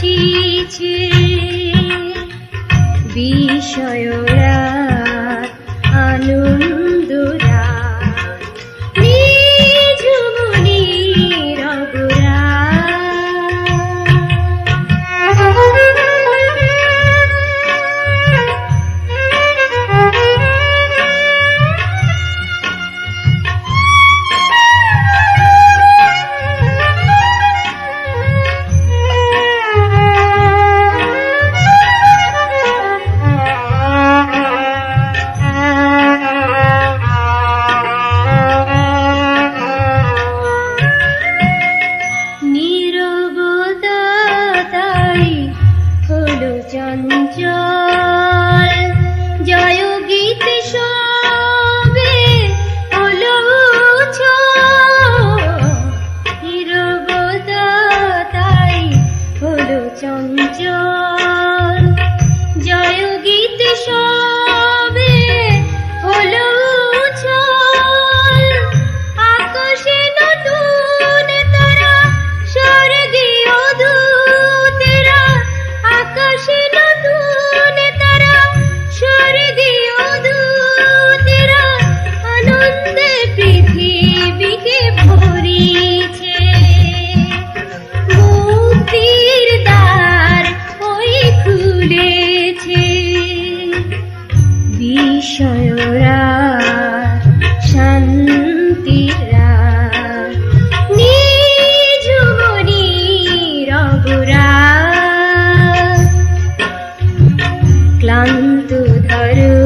হাসিছে বিষয়রা 终究 শান্তিরা। নিজুমনি রঘুরা। ক্লান্ত ধরু